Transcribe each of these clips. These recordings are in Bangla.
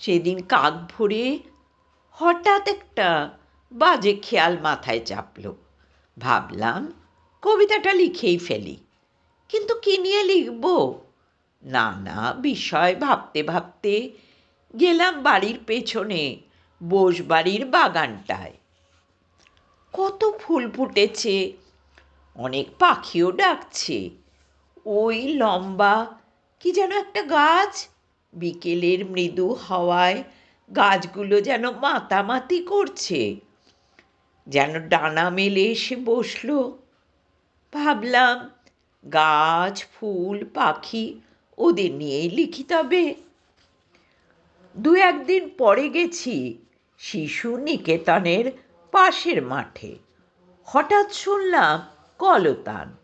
সেদিন কাক ভরে হঠাৎ একটা বাজে খেয়াল মাথায় চাপল। ভাবলাম, কবিতাটা লিখেই ফেলি, কিন্তু কি নিয়ে লিখব? নানা বিষয় ভাবতে ভাবতে গেলাম বাড়ির পেছনে বোসবাড়ির বাগানটায়। কত ফুল ফুটেছে, অনেক পাখিও ডাকছে, ওই লম্বা কি যেন একটা গাছ বিকেলের মৃদু হাওয়ায় গাছগুলো যেন মাতামাতি করছে। যেন ডানা মেলে এসে বসল। ভাবলাম, গাছ, ফুল, পাখি ওদের নিয়েই লিখি তবে। দু একদিন পরে গেছি শিশু নিকেতনের পাশের মাঠে। হঠাৎ শুনলাম কলতান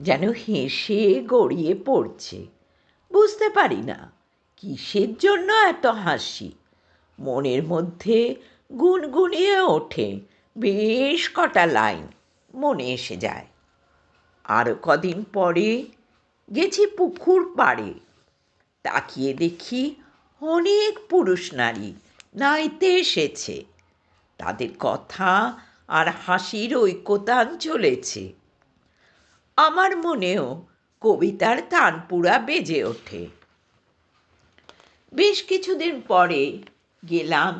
যেন হেসে গড়িয়ে পড়ছে। বুঝতে পারি না। কিসের জন্য এত হাসি? মনের মধ্যে গুনগুনিয়ে ওঠে বেশ কটা লাইন, মনে এসে যায়। আর কদিন পরে গেছি পুকুর পাড়ে। তাকিয়ে দেখি অনেক পুরুষ নারী নাইতে এসেছে। তাদের কথা আর হাসির ঐক্যতান চলেছে। আমার মনেও কবিতার তানপুরা বেজে ওঠে। বেশ কিছুদিন পরে গেলাম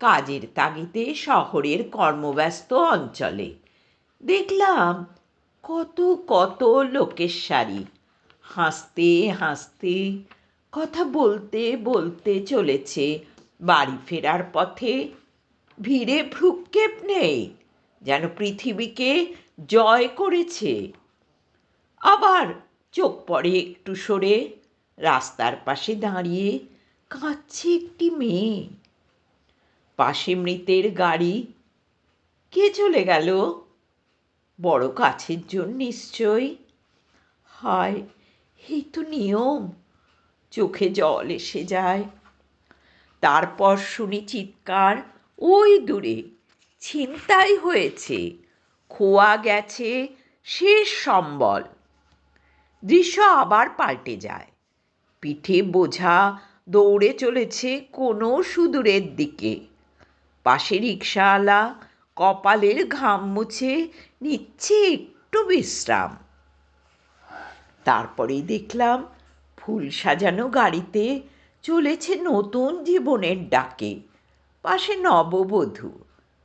কাজের তাগিদে শহরের কর্মব্যস্ত অঞ্চলে। দেখলাম কত কত লোকের সারি। হাসতে হাসতে, কথা বলতে বলতে চলেছে। বাড়ি ফেরার পথে ভিড়ে ভ্রুক্ষেপ নেই, যেন পৃথিবীকে জয় করেছে। আবার চোখ পড়ে একটু সরে, রাস্তার পাশে দাঁড়িয়ে কাঁদছে একটি মেয়ে। পাশে মৃতের গাড়ি। কে চলে গেল? বড় কাছের জন্য নিশ্চয়ই হায়, এই তো নিয়ম। চোখে জল এসে যায়। তারপর শুনি চিৎকার, ওই দূরে ছিনতাই হয়েছে। খোয়া গেছে শেষ সম্বল। দৃশ্য আবার পাল্টে যায়। পিঠে বোঝা দৌড়ে চলেছে কোনো সুদূরের দিকে। পাশে রিক্সাওয়ালা কপালের ঘাম মুছে নিচ্ছে একটু বিশ্রাম। তারপরেই দেখলাম ফুল সাজানো গাড়িতে চলেছে নতুন জীবনের ডাকে। পাশে নববধূ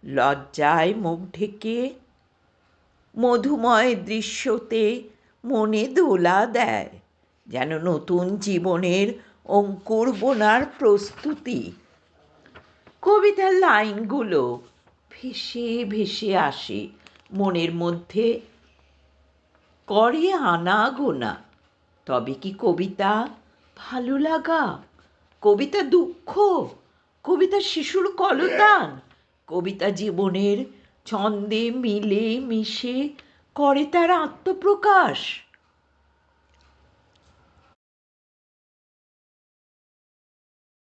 লজ্জায় মুখ ঢেকে মধুময় দৃশ্যতে মনে দোলা দেয়, যেন নতুন জীবনের অঙ্কুর বোনার প্রস্তুতি। কবিতার লাইনগুলো ভেসে ভেসে আসে মনের মধ্যে। করে আনা গোনা, তবে কি কবিতা ভালো লাগা? কবিতা দুঃখ, কবিতা শিশুর কলতান, কবিতা জীবনের ছন্দে মিলে মিশে করে তার আত্মপ্রকাশ।